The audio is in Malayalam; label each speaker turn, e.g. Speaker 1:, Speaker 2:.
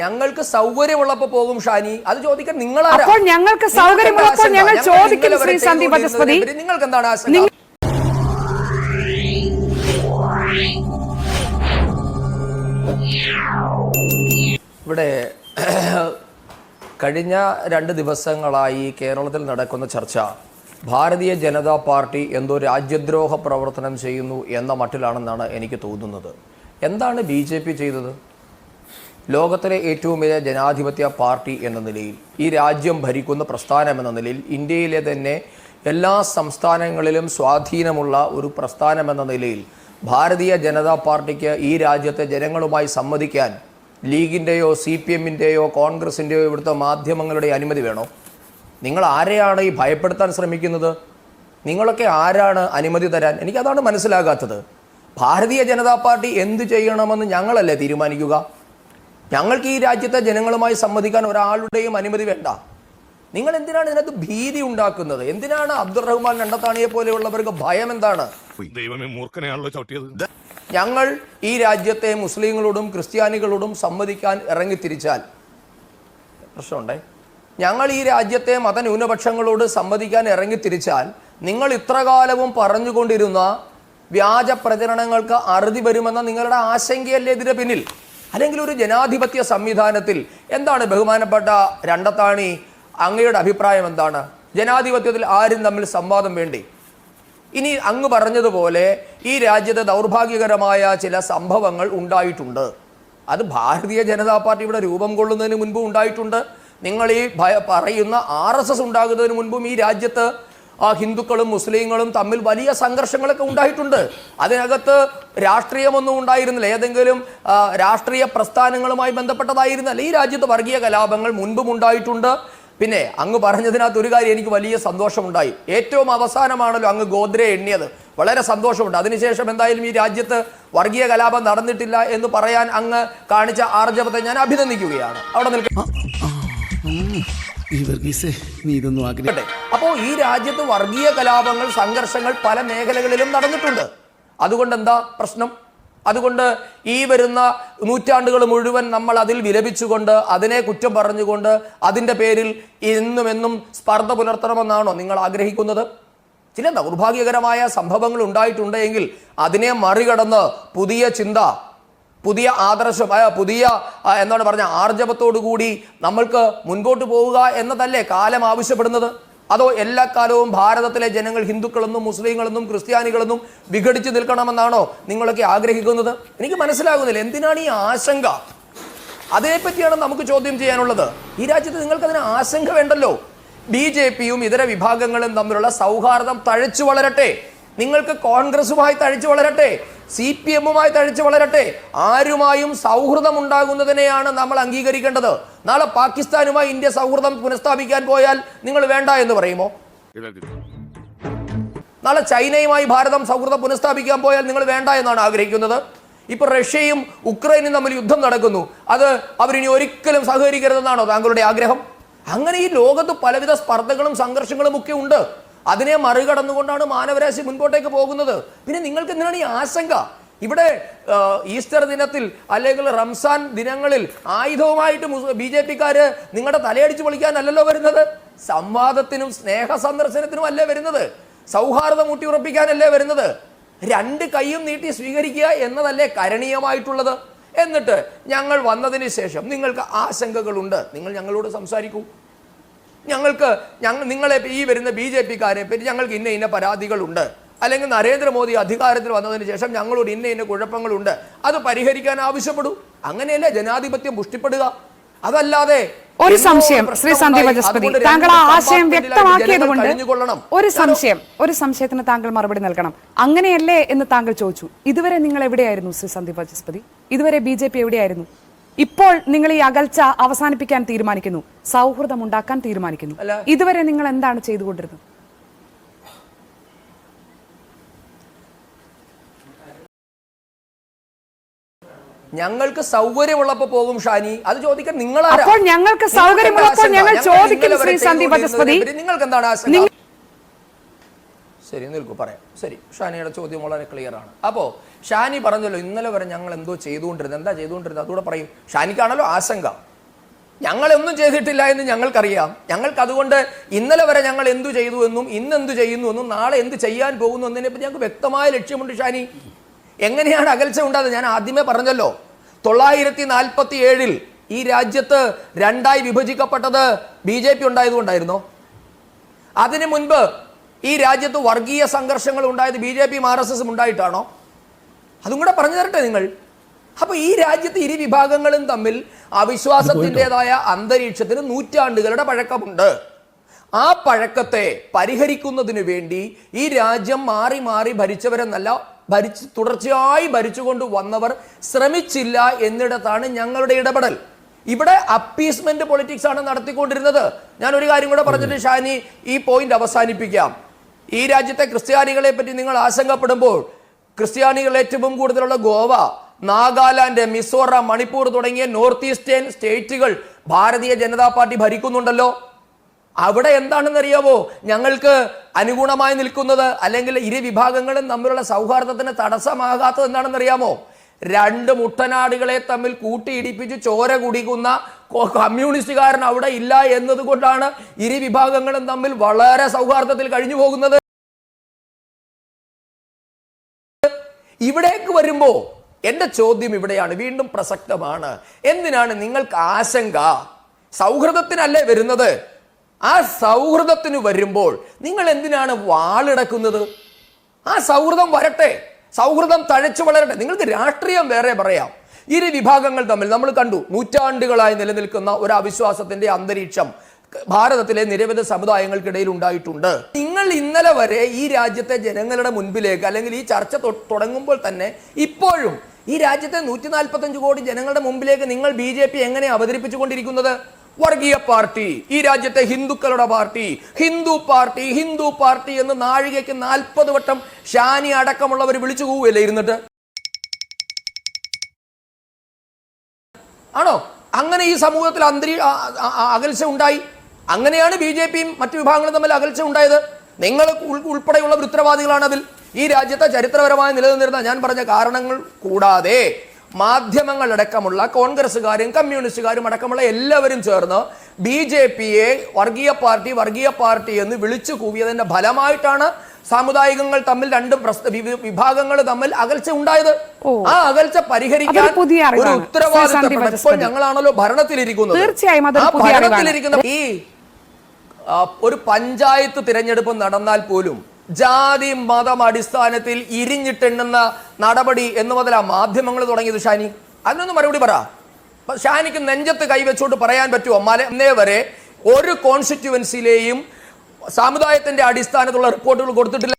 Speaker 1: ഞങ്ങൾക്ക് സൗകര്യമുള്ളപ്പോ പോകും ഷാനി. അത് ചോദിക്കാൻ നിങ്ങൾ
Speaker 2: അപ്പോൾ ഞങ്ങൾക്ക്
Speaker 1: നിങ്ങൾക്ക്
Speaker 2: സൗകര്യമുള്ളപ്പോൾ ഞങ്ങൾ ചോദിക്കും, ശ്രീ സന്ദീപ്
Speaker 1: നിങ്ങൾക്ക് എന്താണ് ആശങ്ക? ഇവിടെ കഴിഞ്ഞ രണ്ട് ദിവസങ്ങളായി കേരളത്തിൽ നടക്കുന്ന ചർച്ച ഭാരതീയ ജനതാ പാർട്ടി എന്തോ രാജ്യദ്രോഹ പ്രവർത്തനം ചെയ്യുന്നു എന്ന മട്ടിലാണെന്നാണ് എനിക്ക് തോന്നുന്നത്. എന്താണ് ബി ജെ പി ചെയ്തത്? ലോകത്തിലെ ഏറ്റവും വലിയ ജനാധിപത്യ പാർട്ടി എന്ന നിലയിൽ ഈ രാജ്യം ഭരിക്കുന്ന പ്രസ്ഥാനം എന്ന നിലയിൽ ഇന്ത്യയിലെ തന്നെ എല്ലാ സംസ്ഥാനങ്ങളിലും സ്വാധീനമുള്ള ഒരു പ്രസ്ഥാനം എന്ന നിലയിൽ ഭാരതീയ ജനതാ പാർട്ടിക്ക് ഈ രാജ്യത്തെ ജനങ്ങളുമായി സംവദിക്കാൻ ലീഗിന്റെയോ സി പി എമ്മിന്റെയോ കോൺഗ്രസിന്റെയോ ഇവിടുത്തെ മാധ്യമങ്ങളുടെ അനുമതി വേണോ? നിങ്ങൾ ആരെയാണ് ഈ ഭയപ്പെടുത്താൻ ശ്രമിക്കുന്നത്? നിങ്ങളൊക്കെ ആരാണ് അനുമതി തരാൻ? എനിക്കതാണ് മനസ്സിലാകാത്തത്. ഭാരതീയ ജനതാ പാർട്ടി എന്ത് ചെയ്യണമെന്ന് ഞങ്ങളല്ലേ തീരുമാനിക്കുക? ഞങ്ങൾക്ക് ഈ രാജ്യത്തെ ജനങ്ങളുമായി സംവദിക്കാൻ ഒരാളുടെയും അനുമതി വേണ്ട. നിങ്ങൾ എന്തിനാണ് ഇതിനകത്ത് ഭീതി ഉണ്ടാക്കുന്നത്? എന്തിനാണ് അബ്ദുൾ റഹ്മാൻ രണ്ടത്താണിയെ പോലെയുള്ളവർക്ക് ഭയം എന്താണ്? ഞങ്ങൾ ഈ രാജ്യത്തെ മുസ്ലിങ്ങളോടും ക്രിസ്ത്യാനികളോടും സംവദിക്കാൻ ഇറങ്ങിത്തിരിച്ചാൽ. പ്രശ്നമുണ്ടേ? ഞങ്ങൾ ഈ രാജ്യത്തെ മതന്യൂനപക്ഷങ്ങളോട് സംവദിക്കാൻ ഇറങ്ങിത്തിരിച്ചാൽ നിങ്ങൾ ഇത്രകാലവും പറഞ്ഞുകൊണ്ടിരുന്ന വ്യാജ പ്രചരണങ്ങൾക്ക് അറുതി വരുമെന്ന നിങ്ങളുടെ ആശങ്കയല്ലേ ഇതിന്റെ പിന്നിൽ? അല്ലെങ്കിൽ ഒരു ജനാധിപത്യ സംവിധാനത്തിൽ എന്താണ് ബഹുമാനപ്പെട്ട രണ്ടത്താണി അങ്ങയുടെ അഭിപ്രായം എന്താണ്? ജനാധിപത്യത്തിൽ ആരും തമ്മിൽ സംവാദം വേണ്ടി? ഇനി അങ്ങ് പറഞ്ഞതുപോലെ ഈ രാജ്യത്ത് ദൗർഭാഗ്യകരമായ ചില സംഭവങ്ങൾ ഉണ്ടായിട്ടുണ്ട്. അത് ഭാരതീയ ജനതാ പാർട്ടി ഇവിടെ രൂപം കൊള്ളുന്നതിന് മുൻപും ഉണ്ടായിട്ടുണ്ട്. നിങ്ങൾ ഈ പറയുന്ന ആർ എസ് എസ് ഉണ്ടാകുന്നതിന് മുൻപും ഈ രാജ്യത്ത് ഹിന്ദുക്കളും മുസ്ലിങ്ങളും തമ്മിൽ വലിയ സംഘർഷങ്ങളൊക്കെ ഉണ്ടായിട്ടുണ്ട്. അതിനകത്ത് രാഷ്ട്രീയമൊന്നും ഉണ്ടായിരുന്നില്ല. ഏതെങ്കിലും രാഷ്ട്രീയ പ്രസ്ഥാനങ്ങളുമായി ബന്ധപ്പെട്ടതായിരുന്നല്ല. ഈ രാജ്യത്ത് വർഗീയ കലാപങ്ങൾ മുൻപും ഉണ്ടായിട്ടുണ്ട്. പിന്നെ അങ്ങ് പറഞ്ഞതിനകത്ത് ഒരു കാര്യം എനിക്ക് വലിയ സന്തോഷമുണ്ടായി. ഏറ്റവും അവസാനമാണല്ലോ അങ്ങ് ഗോദ്രെ എണ്ണിയത്. വളരെ സന്തോഷമുണ്ട്. അതിനുശേഷം എന്തായാലും ഈ രാജ്യത്ത് വർഗീയ കലാപം നടന്നിട്ടില്ല എന്ന് പറയാൻ അങ്ങ് കാണിച്ച ആർജവത്തെ ഞാൻ അഭിനന്ദിക്കുകയാണ്. അവിടെ നിൽക്കട്ടെ
Speaker 3: ഈ ഇതൊന്നും ആഗ്രഹിക്കട്ടെ
Speaker 1: അപ്പോൾ ഈ രാജ്യത്ത് വർഗീയ കലാപങ്ങൾ സംഘർഷങ്ങൾ പല മേഖലകളിലും നടന്നിട്ടുണ്ട്. അതുകൊണ്ട് എന്താ പ്രശ്നം? അതുകൊണ്ട് ഈ വരുന്ന നൂറ്റാണ്ടുകൾ മുഴുവൻ നമ്മൾ അതിൽ വിലപിച്ചുകൊണ്ട് അതിനെ കുറ്റം പറഞ്ഞുകൊണ്ട് അതിന്റെ പേരിൽ എന്നും എന്നും സ്പർദ്ധ പുലർത്തണമെന്നാണോ നിങ്ങൾ ആഗ്രഹിക്കുന്നത്? ചില ദൗർഭാഗ്യകരമായ സംഭവങ്ങൾ ഉണ്ടായിട്ടുണ്ടെങ്കിൽ അതിനെ മറികടന്ന് പുതിയ ചിന്ത പുതിയ ആദർശം പുതിയ എന്താണ് പറഞ്ഞ ആർജവത്തോടു കൂടി നമ്മൾക്ക് മുൻപോട്ട് പോവുക എന്നതല്ലേ കാലം ആവശ്യപ്പെടുന്നത്? അതോ എല്ലാ കാലവും ഭാരതത്തിലെ ജനങ്ങൾ ഹിന്ദുക്കളെന്നും മുസ്ലിങ്ങളെന്നും ക്രിസ്ത്യാനികളെന്നും വിഘടിച്ചു നിൽക്കണമെന്നാണോ നിങ്ങളൊക്കെ ആഗ്രഹിക്കുന്നത്? എനിക്ക് മനസ്സിലാകുന്നില്ല എന്തിനാണ് ഈ ആശങ്ക? അതേപ്പറ്റിയാണ് നമുക്ക് ചോദ്യം ചെയ്യാനുള്ളത്. ഈ രാജ്യത്ത് നിങ്ങൾക്കതിന് ആശങ്ക വേണ്ടല്ലോ. ബി ജെ പിയും ഇതര വിഭാഗങ്ങളും തമ്മിലുള്ള സൗഹാർദ്ദം തഴച്ചു വളരട്ടെ. നിങ്ങൾക്ക് കോൺഗ്രസുമായി തഴച്ചു വളരട്ടെ. സി പി എമ്മുമായി തഴിച്ച് വളരട്ടെ. ആരുമായും സൗഹൃദം ഉണ്ടാകുന്നതിനെയാണ് നമ്മൾ അംഗീകരിക്കേണ്ടത്. നാളെ പാകിസ്ഥാനുമായി ഇന്ത്യ സൗഹൃദം പുനഃസ്ഥാപിക്കാൻ പോയാൽ നിങ്ങൾ വേണ്ട എന്ന് പറയുമോ? നാളെ ചൈനയുമായി ഭാരതം സൗഹൃദം പുനഃസ്ഥാപിക്കാൻ പോയാൽ നിങ്ങൾ വേണ്ട എന്നാണ് ആഗ്രഹിക്കുന്നത്. ഇപ്പൊ റഷ്യയും ഉക്രൈനും തമ്മിൽ യുദ്ധം നടക്കുന്നു. അത് അവരിനി ഒരിക്കലും സഹകരിക്കരുതെന്നാണോ താങ്കളുടെ ആഗ്രഹം? അങ്ങനെ ഈ ലോകത്ത് പലവിധ സ്പർദ്ധകളും സംഘർഷങ്ങളും ഒക്കെ ഉണ്ട്. അതിനെ മറികടന്നുകൊണ്ടാണ് മാനവരാശി മുൻപോട്ടേക്ക് പോകുന്നത്. പിന്നെ നിങ്ങൾക്ക് എന്തിനാണ് ഈ ആശങ്ക? ഇവിടെ ഈസ്റ്റർ ദിനത്തിൽ അല്ലെങ്കിൽ റംസാൻ ദിനങ്ങളിൽ ആയുധവുമായിട്ട് ബി ജെ പിക്കാര് നിങ്ങളുടെ തലയടിച്ച് പൊളിക്കാനല്ലല്ലോ വരുന്നത്? സംവാദത്തിനും സ്നേഹ സന്ദർശനത്തിനും അല്ലേ വരുന്നത്? സൗഹാർദ്ദം ഊട്ടിയുറപ്പിക്കാനല്ലേ വരുന്നത്? രണ്ട് കൈയും നീട്ടി സ്വീകരിക്കുക എന്നതല്ലേ കരണീയമായിട്ടുള്ളത്? എന്നിട്ട് ഞങ്ങൾ വന്നതിന് ശേഷം നിങ്ങൾക്ക് ആശങ്കകളുണ്ട്. നിങ്ങൾ ഞങ്ങളോട് സംസാരിക്കൂ. ഞങ്ങൾക്ക് ഞങ്ങൾ നിങ്ങളെ ഈ വരുന്ന ബി ജെ പിക്കാരെ പറ്റി ഞങ്ങൾക്ക് ഇന്ന ഇന്ന പരാതികളുണ്ട്. അല്ലെങ്കിൽ നരേന്ദ്രമോദി അധികാരത്തിൽ വന്നതിന് ശേഷം ഞങ്ങളോട് ഇന്ന ഇന്ന കുഴപ്പങ്ങളുണ്ട്. അത് പരിഹരിക്കാൻ ആവശ്യപ്പെടൂ. അങ്ങനെയല്ലേ ജനാധിപത്യം പുഷ്ടിപ്പെടുക? അതല്ലാതെ
Speaker 2: ഒരു സംശയം ശ്രീ സന്ദീപ്
Speaker 1: ഉണ്ടായി,
Speaker 2: താങ്കൾ ആ ആശയം വ്യക്തമാക്കിയത് കൊണ്ട് ഒരു സംശയം ഒരു സംശയത്തിന് താങ്കൾ മറുപടി നൽകണം. അങ്ങനെയല്ലേ എന്ന് താങ്കൾ ചോദിച്ചു. ഇതുവരെ നിങ്ങൾ എവിടെയായിരുന്നു ശ്രീ സന്ദീപ് വചസ്പതി? ഇതുവരെ ബി ജെ പി എവിടെയായിരുന്നു? ഇപ്പോൾ നിങ്ങൾ ഈ അകൽച്ച അവസാനിപ്പിക്കാൻ തീരുമാനിക്കുന്നു. സൗഹൃദം ഉണ്ടാക്കാൻ തീരുമാനിക്കുന്നു ഇതുവരെ നിങ്ങൾ എന്താണ് ചെയ്തുകൊണ്ടിരുന്നത്?
Speaker 1: ഞങ്ങൾക്ക് സൗകര്യമുള്ളപ്പോ പോകും ഷാനി. അത് ചോദിക്കാൻ നിങ്ങൾ
Speaker 2: അപ്പോൾ ഞങ്ങൾക്ക് സൗകര്യമുള്ളപ്പോൾ ഞങ്ങൾ
Speaker 1: ആശങ്ക?
Speaker 2: ചോദിക്കും
Speaker 1: ഇന്നലെ വരെ
Speaker 2: ശ്രീ സന്ദീപ്
Speaker 1: നിങ്ങൾക്ക് എന്താണ് ആശങ്ക? ശരി നിൽക്കൂ പറയാം. ശരി ഷാനിയുടെ ചോദ്യം വളരെ ക്ലിയർ ആണ്. അപ്പോൾ ഷാനി പറഞ്ഞല്ലോ ഇന്നലെ വരെ ഞങ്ങൾ എന്തോ ചെയ്തുകൊണ്ടിരുന്നത്. എന്താ ചെയ്തുകൊണ്ടിരുന്നത്? അതുകൂടെ പറയും. ഷാനിക്കാണല്ലോ ആശങ്ക. ഞങ്ങളൊന്നും ചെയ്തിട്ടില്ല എന്ന് ഞങ്ങൾക്കറിയാം. ഞങ്ങൾക്ക് അതുകൊണ്ട് ഇന്നലെ വരെ ഞങ്ങൾ എന്തു ചെയ്തു എന്നും ഇന്ന് എന്തു ചെയ്യുന്നു എന്നും നാളെ എന്ത് ചെയ്യാൻ പോകുന്നു എന്നതിനെപ്പറ്റി ഞങ്ങൾക്ക് വ്യക്തമായ ലക്ഷ്യമുണ്ട് ഷാനി. എങ്ങനെയാണ് അകൽച്ച ഉണ്ടാകുന്നത്? ഞാൻ ആദ്യമേ പറഞ്ഞല്ലോ തൊള്ളായിരത്തി നാൽപ്പത്തി ഏഴിൽ ഈ രാജ്യത്ത് രണ്ടായി വിഭജിക്കപ്പെട്ടത് ബി ജെ പി ഉണ്ടായതുകൊണ്ടായിരുന്നോ? അതിനു മുൻപ് ഈ രാജ്യത്ത് വർഗീയ സംഘർഷങ്ങൾ ഉണ്ടായത് ബി ജെ പിയും ആർ എസ് എസും ഉണ്ടായിട്ടാണോ? അതും കൂടെ പറഞ്ഞു തരട്ടെ നിങ്ങൾ. അപ്പൊ ഈ രാജ്യത്ത് ഇരു വിഭാഗങ്ങളും തമ്മിൽ അവിശ്വാസത്തിന്റെതായ അന്തരീക്ഷത്തിന് നൂറ്റാണ്ടുകളുടെ പഴക്കമുണ്ട്. ആ പഴക്കത്തെ പരിഹരിക്കുന്നതിന് വേണ്ടി ഈ രാജ്യം മാറി മാറി ഭരിച്ചവരെന്നല്ല ഭരിച്ച് തുടർച്ചയായി ഭരിച്ചുകൊണ്ട് വന്നവർ ശ്രമിച്ചില്ല എന്നിടത്താണ് ഞങ്ങളുടെ ഇടപെടൽ. ഇവിടെ അപ്പീസ്മെന്റ് പൊളിറ്റിക്സ് ആണ് നടത്തിക്കൊണ്ടിരുന്നത്. ഞാൻ ഒരു കാര്യം കൂടെ പറഞ്ഞിട്ട് ഷാനി ഈ പോയിന്റ് അവസാനിപ്പിക്കാം. ഈ രാജ്യത്തെ ക്രിസ്ത്യാനികളെ പറ്റി നിങ്ങൾ ആശങ്കപ്പെടുമ്പോൾ ക്രിസ്ത്യാനികൾ ഏറ്റവും കൂടുതലുള്ള ഗോവ നാഗാലാൻഡ് മിസോറാം മണിപ്പൂർ തുടങ്ങിയ north eastern സ്റ്റേറ്റുകൾ Bharatiya Janata party ഭരിക്കുന്നുണ്ടല്ലോ. അവിടെ എന്താണെന്ന് അറിയാവോ ഞങ്ങൾക്ക് അനുഗുണമായി നിൽക്കുന്നത് അല്ലെങ്കിൽ ഇരു വിഭാഗങ്ങളും തമ്മിലുള്ള സൗഹാർദ്ദത്തിന് തടസ്സമാകാത്തത് എന്താണെന്ന് അറിയാമോ രണ്ട് മുട്ടനാടുകളെ തമ്മിൽ കൂട്ടിയിടിപ്പിച്ച് ചോര കുടിക്കുന്ന കമ്മ്യൂണിസ്റ്റുകാരൻ അവിടെ ഇല്ല എന്നതുകൊണ്ടാണ് ഇരു വിഭാഗങ്ങളും തമ്മിൽ വളരെ സൗഹാർദ്ദത്തിൽ കഴിഞ്ഞു പോകുന്നത്. ഇവിടേക്ക് വരുമ്പോ എന്റെ ചോദ്യം ഇവിടെയാണ് വീണ്ടും പ്രസക്തമാണ്. എന്തിനാണ് നിങ്ങൾക്ക് ആശങ്ക? സൗഹൃദത്തിനല്ലേ വരുന്നത്? ആ സൗഹൃദത്തിന് വരുമ്പോൾ നിങ്ങൾ എന്തിനാണ് വാളിടക്കുന്നത്? ആ സൗഹൃദം വരട്ടെ. സൗഹൃദം തഴച്ചു വളരട്ടെ. നിങ്ങൾക്ക് രാഷ്ട്രീയം വേറെ പറയാം. ഇരു വിഭാഗങ്ങൾ തമ്മിൽ നമ്മൾ കണ്ടു നൂറ്റാണ്ടുകളായി നിലനിൽക്കുന്ന ഒരു അവിശ്വാസത്തിന്റെ അന്തരീക്ഷം ഭാരതത്തിലെ നിരവധി സമുദായങ്ങൾക്കിടയിൽ ഉണ്ടായിട്ടുണ്ട്. നിങ്ങൾ ഇന്നലെ വരെ ഈ രാജ്യത്തെ ജനങ്ങളുടെ മുൻപിലേക്ക് അല്ലെങ്കിൽ ഈ ചർച്ച തുടങ്ങുമ്പോൾ തന്നെ ഇപ്പോഴും ഈ രാജ്യത്തെ നൂറ്റി നാൽപ്പത്തഞ്ച് കോടി ജനങ്ങളുടെ മുമ്പിലേക്ക് നിങ്ങൾ ബി ജെ പി എങ്ങനെ അവതരിപ്പിച്ചുകൊണ്ടിരിക്കുന്നത്? വർഗീയ പാർട്ടി ഈ രാജ്യത്തെ ഹിന്ദുക്കളുടെ party Hindu party Hindu party എന്ന് നാഴികയ്ക്ക് നാൽപ്പത് വട്ടം ഷാനി അടക്കമുള്ളവർ വിളിച്ചു പോവുകയല്ലേ ഇരുന്നിട്ട്? ആണോ? അങ്ങനെ ഈ സമൂഹത്തിൽ അന്തരീ അകൽച്ച ഉണ്ടായി. അങ്ങനെയാണ് ബി ജെ പിയും മറ്റു വിഭാഗങ്ങളും തമ്മിൽ അകൽച്ച ഉണ്ടായത്. നിങ്ങൾ ഉൾ- ഉൾപ്പെടെയുള്ള ഉത്തരവാദികളാണ് അതിൽ. ഈ രാജ്യത്തെ ചരിത്രപരമായി നിലനിന്നിരുന്ന ഞാൻ പറഞ്ഞ കാരണങ്ങൾ കൂടാതെ മാധ്യമങ്ങളടക്കമുള്ള കോൺഗ്രസ്സുകാരും കമ്മ്യൂണിസ്റ്റുകാരും അടക്കമുള്ള എല്ലാവരും ചേർന്ന് ബി ജെ പിയെ വർഗീയ പാർട്ടി വർഗീയ പാർട്ടി എന്ന് വിളിച്ചു കൂവിയതിന്റെ ഫലമായിട്ടാണ് സാമുദായികങ്ങൾ തമ്മിൽ രണ്ട് വിഭാഗങ്ങൾ തമ്മിൽ അകൽച്ച ഉണ്ടായത്. ആ അകൽച്ച പരിഹരിക്കാൻ ഒരു
Speaker 2: ഉത്തരവാദിത്തം
Speaker 1: ഇപ്പോൾ ഞങ്ങളാണല്ലോ ഭരണത്തിലിരിക്കുന്നത്.
Speaker 2: തീർച്ചയായും.
Speaker 1: ഭരണത്തിലിരിക്കുന്ന ഈ ഒരു പഞ്ചായത്ത് തിരഞ്ഞെടുപ്പ് നടന്നാൽ പോലും ജാതി മതം അടിസ്ഥാനത്തിൽ ഇരിഞ്ഞിട്ടെണ്ണുന്ന നടപടി എന്ന് മുതൽ ആ മാധ്യമങ്ങൾ തുടങ്ങിയത് ഷാനി. അതിനൊന്നും മറുപടി പറ. ഷാനിക്ക് നെഞ്ചത്ത് കൈവച്ചോട്ട് പറയാൻ പറ്റുമോ മല വരെ ഒരു കോൺസ്റ്റിറ്റ്യുവൻസിയിലെയും സമുദായത്തിന്റെ അടിസ്ഥാനത്തുള്ള റിപ്പോർട്ടുകൾ കൊടുത്തിട്ടില്ല.